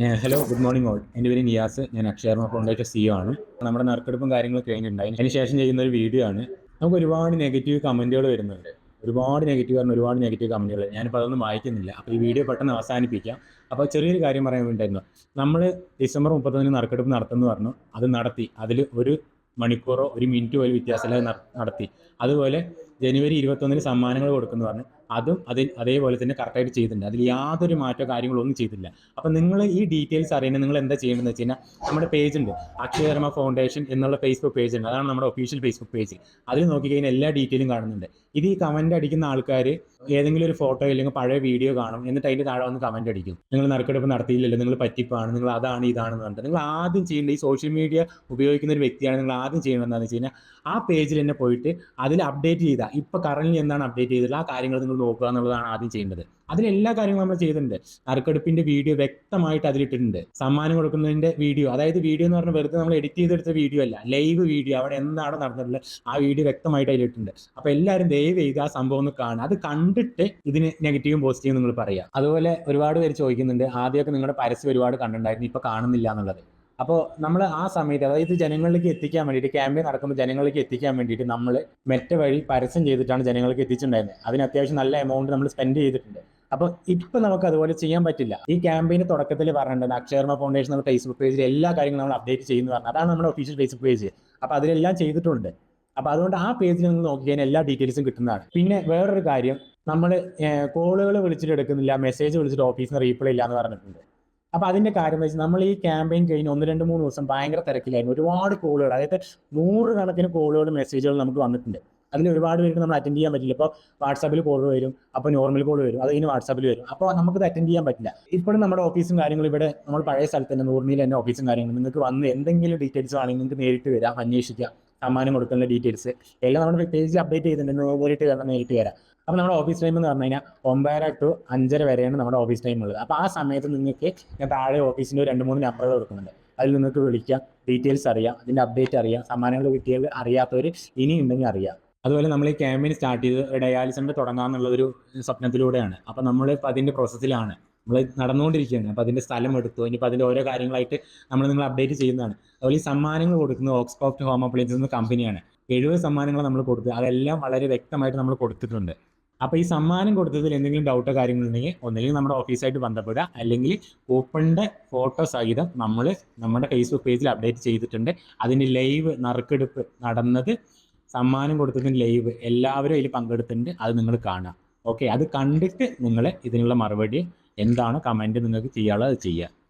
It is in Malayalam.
Hello good morning all. എന്റെ പേര് നിയാസ്. ഞാൻ അക്ഷയർമ ഫൗണ്ടേഷൻ സിഒ ആണ്. നമ്മുടെ നറുക്കെടുപ്പും കാര്യങ്ങളും കഴിഞ്ഞിട്ടുണ്ടായി. അതിന് ശേഷം ചെയ്യുന്ന ഒരു വീഡിയോ ആണ്. നമുക്ക് ഒരുപാട് നെഗറ്റീവ് കമന്റുകൾ വരുന്നുണ്ട്. ഒരുപാട് നെഗറ്റീവ് പറഞ്ഞ ഒരുപാട് നെഗറ്റീവ് കമന്റുകൾ ഞാനിപ്പോൾ അതൊന്നും വായിക്കുന്നില്ല. അപ്പോൾ ഈ വീഡിയോ പെട്ടെന്ന് അവസാനിപ്പിക്കാം. അപ്പോൾ ചെറിയൊരു കാര്യം പറയാൻ വേണ്ടിയായിരുന്നു. നമ്മൾ ഡിസംബർ മുപ്പത്തൊന്നിന് നറുക്കെടുപ്പ് നടത്തുമെന്ന് പറഞ്ഞു. അത് നടത്തി. അതിൽ ഒരു മണിക്കൂറോ ഒരു മിനിറ്റോ ഒരു വ്യത്യാസമില്ലാതെ നട- നടത്തി. അതുപോലെ ജനുവരി ഇരുപത്തൊന്നിന് സമ്മാനങ്ങൾ കൊടുക്കുന്നു പറഞ്ഞു അതും അതിൽ അതേപോലെ തന്നെ കറക്റ്റായിട്ട് ചെയ്തിട്ടുണ്ട്. അതിൽ യാതൊരു മാറ്റോ കാര്യങ്ങളോ ഒന്നും ചെയ്തില്ല അപ്പം നിങ്ങൾ ഈ ഡീറ്റെയിൽസ് അറിയുന്നത് നിങ്ങൾ എന്താ ചെയ്യേണ്ടതെന്ന് വെച്ച് കഴിഞ്ഞാൽ നമ്മുടെ പേജ് ഉണ്ട്. അക്ഷയകർമ്മ ഫൗണ്ടേഷൻ എന്നുള്ള ഫേസ്ബുക്ക് പേജ് ഉണ്ട്. അതാണ് നമ്മുടെ ഒഫീഷ്യൽ ഫേസ്ബുക്ക് പേജ് അതിൽ നോക്കിക്കഴിഞ്ഞാൽ എല്ലാ ഡീറ്റെയിലും കാണുന്നുണ്ട്. ഇത് ഈ കമന്റ് അടിക്കുന്ന ആൾക്കാർ ഏതെങ്കിലും ഒരു ഫോട്ടോ അല്ലെങ്കിൽ പഴയ വീഡിയോ കാണും. എന്നിട്ട് അതിന്റെ താഴെ വന്ന് കമന്റ് അടിക്കും. നിങ്ങൾ നറുക്കെടുപ്പ് നടത്തിയില്ലല്ലോ നിങ്ങൾ പറ്റിപ്പാണ് നിങ്ങൾ അതാണ് ഇതാണെന്ന് പറഞ്ഞിട്ട്. നിങ്ങൾ ആദ്യം ചെയ്യേണ്ട ഈ സോഷ്യൽ മീഡിയ ഉപയോഗിക്കുന്ന ഒരു വ്യക്തിയാണ് നിങ്ങൾ ആദ്യം ചെയ്യേണ്ടതെന്ന് വെച്ച് കഴിഞ്ഞാൽ ആ പേജിൽ തന്നെ പോയിട്ട് അതിൽ അപ്ഡേറ്റ് ചെയ്ത. ഇപ്പൊ കറന്റ് എന്താണ് അപ്ഡേറ്റ് ചെയ്തത് ആ കാര്യങ്ങൾ നിങ്ങൾ നോക്കുക എന്നുള്ളതാണ് ആദ്യം ചെയ്യേണ്ടത്. അതിലെല്ലാ കാര്യങ്ങളും നമ്മൾ ചെയ്തിട്ടുണ്ട്. നറുക്കെടുപ്പിന്റെ വീഡിയോ വ്യക്തമായിട്ട് അതിലിട്ടിട്ടുണ്ട്. സമ്മാനം കൊടുക്കുന്നതിന്റെ വീഡിയോ അതായത് വീഡിയോ എന്ന് പറഞ്ഞാൽ വെറുതെ നമ്മൾ എഡിറ്റ് ചെയ്തെടുത്ത വീഡിയോ അല്ല ലൈവ് വീഡിയോ അവിടെ എന്താണ് നടന്നിട്ടുള്ളത് ആ വീഡിയോ വ്യക്തമായിട്ട് അതിലിട്ടുണ്ട് അപ്പൊ എല്ലാവരും ദയവ് ചെയ്ത് ആ സംഭവം ഒന്ന് കാണുക. അത് കണ്ടിട്ട് ഇതിന് നെഗറ്റീവും പോസിറ്റീവും നിങ്ങൾ പറയാം അതുപോലെ ഒരുപാട് പേര് ചോദിക്കുന്നുണ്ട് ആദ്യമൊക്കെ നിങ്ങളുടെ പരസ്യം ഒരുപാട് കണ്ടിട്ടുണ്ടായിരുന്നു ഇപ്പൊ കാണുന്നില്ല എന്നുള്ളത്. അപ്പോൾ നമ്മൾ ആ സമയത്ത് അതായത് ജനങ്ങളിലേക്ക് എത്തിക്കാൻ വേണ്ടിയിട്ട് ക്യാമ്പയിൻ നടക്കുമ്പോൾ ജനങ്ങളിലേക്ക് എത്തിക്കാൻ വേണ്ടിയിട്ട് നമ്മൾ മെറ്റ വഴി പരസ്യം ചെയ്തിട്ടാണ് ജനങ്ങളിലേക്ക് എത്തിച്ചിട്ടുണ്ടായിരുന്നത്. അതിന് അത്യാവശ്യം നല്ല എമൗണ്ട് നമ്മൾ സ്പെൻഡ് ചെയ്തിട്ടുണ്ട്. അപ്പോൾ ഇപ്പൊ നമുക്ക് അതുപോലെ ചെയ്യാൻ പറ്റില്ല. ഈ ക്യാമ്പയിന് തുടക്കത്തിൽ പറഞ്ഞിട്ടുണ്ട് അക്ഷർമ ഫൗണ്ടേഷൻ നമ്മുടെ ഫേസ്ബുക്ക് പേജിൽ എല്ലാ കാര്യങ്ങളും നമ്മൾ അപ്ഡേറ്റ് ചെയ്യുന്നു പറഞ്ഞു അതാണ് നമ്മുടെ ഒഫീഷ്യൽ ഫേസ്ബുക്ക് പേജ് അപ്പോൾ അതിലെല്ലാം ചെയ്തിട്ടുണ്ട്. അപ്പോൾ അതുകൊണ്ട് ആ പേജിൽ നിങ്ങൾ നോക്കിയാൽ എല്ലാ ഡീറ്റെയിൽസും കിട്ടുന്നതാണ്. പിന്നെ വേറൊരു കാര്യം നമ്മൾ കോളുകൾ വിളിച്ചിട്ട് എടുക്കുന്നില്ല മെസ്സേജ് വിളിച്ചിട്ട് ഓഫീസിൽ നിന്ന് റീപ്ലൈ ഇല്ല എന്ന് പറഞ്ഞിട്ടുണ്ട്. അപ്പോൾ അതിന്റെ കാര്യം വെച്ച് നമ്മൾ ഈ ക്യാമ്പയിൻ കഴിഞ്ഞ് ഒന്ന് രണ്ട് മൂന്ന് ദിവസം ഭയങ്കര തിരക്കിലായിരുന്നു. ഒരുപാട് കോളുകൾ അതായത് നൂറ് കണക്കിന് കോളുകൾ മെസ്സേജുകൾ നമുക്ക് വന്നിട്ടുണ്ട്. അതിൽ ഒരുപാട് പേർക്ക് നമ്മൾ അറ്റൻഡ് ചെയ്യാൻ പറ്റില്ല. ഇപ്പോൾ വാട്സാപ്പിൽ കോൾ വരും അപ്പോൾ നോർമൽ കോൾ വരും അത് കഴിഞ്ഞ് വാട്സാപ്പിൽ വരും. അപ്പോൾ നമുക്കത് അറ്റൻഡ് ചെയ്യാൻ പറ്റില്ല. ഇപ്പോഴും നമ്മുടെ ഓഫീസും കാര്യങ്ങളും ഇവിടെ നമ്മൾ പഴയ സ്ഥലത്ത് തന്നെ നൂറിനിൽ തന്നെ ഓഫീസും കാര്യങ്ങളും. നിങ്ങൾക്ക് വന്ന് എന്തെങ്കിലും ഡീറ്റെയിൽസ് ആണെങ്കിൽ നിങ്ങൾക്ക് നേരിട്ട് വരാം അന്വേഷിക്കാം. സമ്മാനം കൊടുക്കുന്ന ഡീറ്റെയിൽസ് എല്ലാം നമ്മൾ പ്രത്യേകിച്ച് അപ്ഡേറ്റ് ചെയ്തിട്ടുണ്ട്. നേരിട്ട് നേരിട്ട് വരാം അപ്പോൾ നമ്മുടെ ഓഫീസ് ടൈം എന്ന് പറഞ്ഞു കഴിഞ്ഞാൽ ഒമ്പതര ടു അഞ്ചര വരെയാണ് നമ്മുടെ ഓഫീസ് ടൈം ഉള്ളത്. അപ്പോൾ ആ സമയത്ത് നിങ്ങൾക്ക് താഴെ ഓഫീസിന്റെ രണ്ട് മൂന്ന് നമ്പറുകൾ കൊടുക്കുന്നുണ്ട്. അതിൽ നിങ്ങൾക്ക് വിളിക്കാം ഡീറ്റെയിൽസ് അറിയാം അതിന്റെ അപ്ഡേറ്റ് അറിയാം സമ്മാനങ്ങൾ കിട്ടിയത് അറിയാത്തവർ ഇനി ഉണ്ടെങ്കിൽ അറിയാം. അതുപോലെ നമ്മൾ ഈ ക്യാമ്പയിൻ സ്റ്റാർട്ട് ചെയ്ത് ഡയാലിസിന്റെ തുടങ്ങാമെന്നുള്ളൊരു സ്വപ്നത്തിലൂടെയാണ്. അപ്പോൾ നമ്മൾ അതിന്റെ പ്രോസസ്സിലാണ് നമ്മൾ നടന്നുകൊണ്ടിരിക്കുകയാണ്. അപ്പോൾ അതിന്റെ സ്ഥലം എടുത്തു. ഇനിയിപ്പോൾ അതിന്റെ ഓരോ കാര്യങ്ങളായിട്ട് നമ്മൾ നിങ്ങൾ അപ്ഡേറ്റ് ചെയ്യുന്നതാണ്. അതുപോലെ ഈ സമ്മാനങ്ങൾ കൊടുക്കുന്ന ഓക്സ്കോഫ്റ്റ് ഹോം അപ്ലയൻസസ് എന്ന കമ്പനിയാണ് എഴുപത് സമ്മാനങ്ങൾ നമ്മൾ കൊടുത്ത് അതെല്ലാം വളരെ വ്യക്തമായിട്ട് നമ്മൾ കൊടുത്തിട്ടുണ്ട്. അപ്പോൾ ഈ സമ്മാനം കൊടുത്തതിൽ എന്തെങ്കിലും ഡൗട്ടോ കാര്യങ്ങളുണ്ടെങ്കിൽ ഒന്നുകിൽ നമ്മുടെ ഓഫീസായിട്ട് ബന്ധപ്പെടുക. അല്ലെങ്കിൽ കൂപ്പണിന്റെ ഫോട്ടോ സഹിതം നമ്മൾ നമ്മുടെ ഫേസ്ബുക്ക് പേജിൽ അപ്ഡേറ്റ് ചെയ്തിട്ടുണ്ട്. അതിന്റെ ലൈവ് നറുക്കെടുപ്പ് നടന്നത് സമ്മാനം കൊടുത്തതിന് ലൈവ് എല്ലാവരും അതിൽ പങ്കെടുത്തിട്ടുണ്ട്. അത് നിങ്ങൾ കാണുക. ഓക്കെ അത് കണ്ടിട്ട് നിങ്ങൾ ഇതിനുള്ള മറുപടി എന്താണ് കമന്റ് നിങ്ങൾക്ക് ചെയ്യാനുള്ളത് അത് ചെയ്യുക.